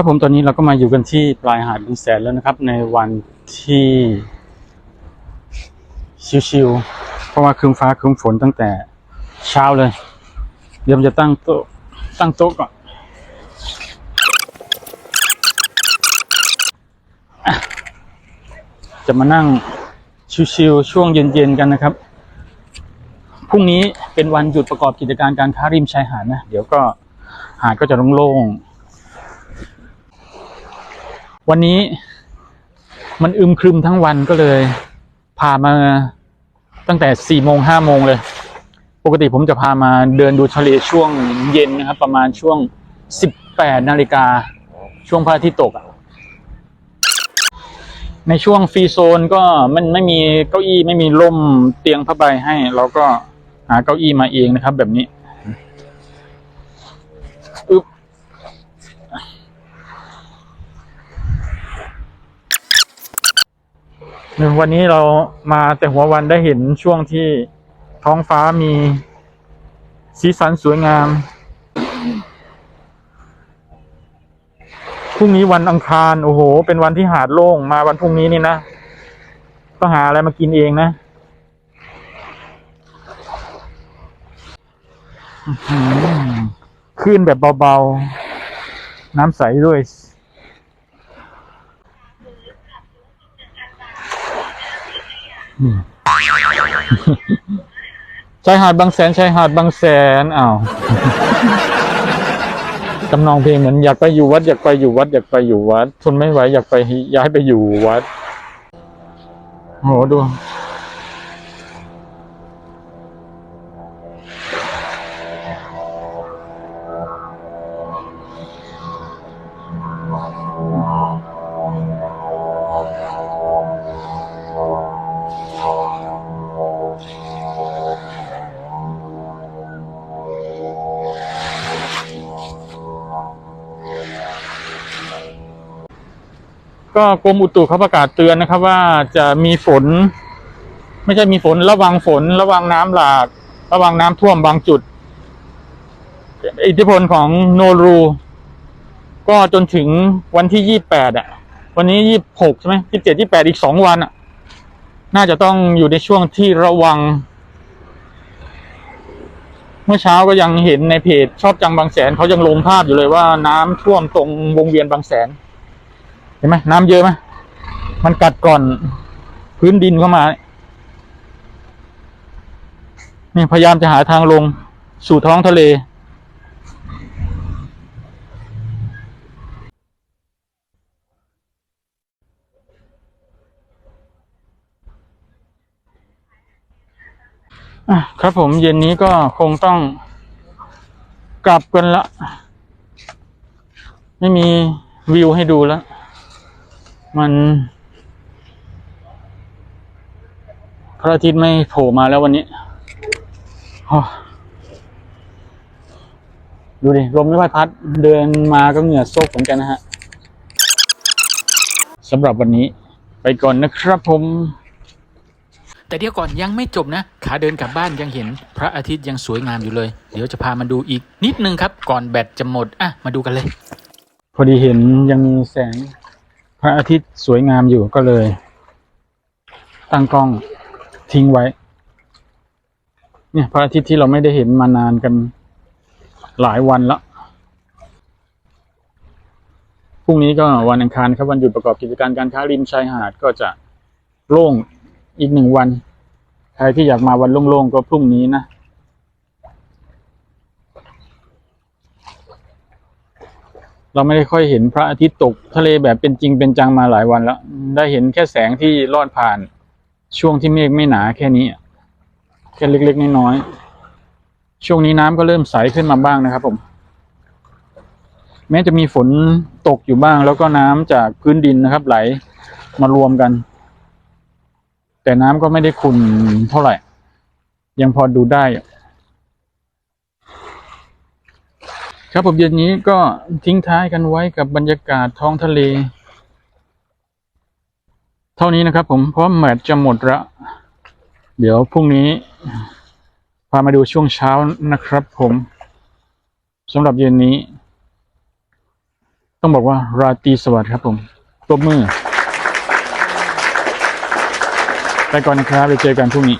ครับผมตอนนี้เราก็มาอยู่กันที่ปลายหาดบางแสนแล้วนะครับ ในวันที่ชิวๆเพราะว่าครึ้มฟ้าครึ้มฝนตั้งแต่เช้าเลย เดี๋ยวผมจะตั้งโต๊ะตั้งโต๊ะก่อนจะมานั่งชิวๆช่วงเย็นๆกันนะครับพรุ่งนี้เป็นวันหยุดประกอบกิจการการค้าริมชายหาดนะ เดี๋ยวก็หาดก็จะโล่งๆ วันนี้มันอึมครึมทั้งวันก็เลย พามาตั้งแต่สี่โมงห้าโมงเลย ปกติผมจะพามาเดินดูทะเลช่วงเย็นนะครับ ประมาณช่วงสิบแปดนาฬิกาช่วงพระอาทิตย์ตกในช่วงฟรีโซนก็มันไม่มีเก้าอี้ไม่มีร่มเตียงผ้าใบให้ เราก็หาเก้าอี้มาเองนะครับ แบบนี้ วันนี้เรามาแต่หัววันได้เห็นช่วงที่ท้องฟ้ามี สีสันสวยงาม พรุ่งนี้วันอังคาร โอ้โห เป็นวันที่หาดโล่งมาวันพรุ่งนี้นี่นะก็หาอะไรมากินเองนะอื้อหือคลื่นแบบเบา ๆ น้ำใสด้วย ชายหาดบางแสนชายหาดบางแสนอ้าวจำนองเพลงเหมือนอยากไปอยู่วัด อยากไปอยู่วัด อยากไปอยู่วัดทนไม่ไหวอยากไปย้ายไปอยู่วัดโหดู ก็กรมอุตุเขาประกาศเตือนนะครับ ว่าจะมีฝน ไม่ใช่มีฝนระวังฝน ระวังน้ำหลาก ระวังน้ำท่วมบางจุด อิทธิพลของโนรู ก็จนถึงวันที่ยี่แปดอะ วันนี้ยี่หกใช่ไหมยี่เจ็ดยี่แปดอีกสองวันอะ น่าจะต้องอยู่ในช่วงที่ระวัง เมื่อเช้าก็ยังเห็นในเพจชอบจังบางแสนเขายังลงภาพอยู่เลยว่าน้ำท่วมตรงวงเวียนบางแสน เห็นไหมน้ำเยอะไหมมันกัดก่อนพื้นดินเข้ามา นี่พยายามจะหาทางลงสู่ท้องทะเลครับผมเย็นนี้ก็คงต้องกลับกันละ ไม่มีวิวให้ดูแล้ว มันพระอาทิตย์ไม่โผล่มาแล้ววันนี้โอ้ดูดิ ลมไม่ค่อยพัด เดินมาก็เหงื่อโซกเหมือนกันนะฮะสำหรับวันนี้ไปก่อนนะครับผม แต่เดี๋ยวก่อนยังไม่จบนะ ขาเดินกลับบ้านยังเห็น พระอาทิตย์ยังสวยงามอยู่เลย เดี๋ยวจะพามาดูอีกนิดนึงครับ ก่อนแบตจะหมด อะ มาดูกันเลย พอดีเห็นยังมีแสง พระอาทิตย์สวยงามอยู่ก็เลย ตั้งกล้องทิ้งไว้ เนี่ย พระอาทิตย์ที่เราไม่ได้เห็นมานานกันหลายวันละพรุ่งนี้ก็วันอังคารครับวันหยุดประกอบกิจการการค้าริมชายหาดก็จะโล่งอีกหนึ่งวัน ใครที่อยากมาวันโล่งๆก็พรุ่งนี้นะ เราไม่ได้ค่อยเห็นพระอาทิตย์ตกทะเลแบบเป็นจริงเป็นจังมาหลายวันแล้ว ได้เห็นแค่แสงที่ลอดผ่านช่วงที่เมฆไม่หนาแค่นี้แค่เล็กๆน้อยๆช่วงนี้น้ำก็เริ่มใสขึ้นมาบ้างนะครับ ผม แม้จะมีฝนตกอยู่บ้าง แล้วก็น้ำจากพื้นดินนะครับ ไหลมารวมกัน แต่น้ำก็ไม่ได้ขุ่นเท่าไหร่ ยังพอดูได้อะ ครับผมเย็นนี้ก็ทิ้งท้ายกันไว้กับบรรยากาศท้องทะเล เท่านี้นะครับผมเพราะแมตจะหมดละเดี๋ยวพรุ่งนี้ พามาดูช่วงเช้านะครับผมสำหรับเย็นนี้ ต้องบอกว่าราตรีสวัสดิ์ครับผมปรบมือไปก่อนนะครับไปเจอกันพรุ่งนี้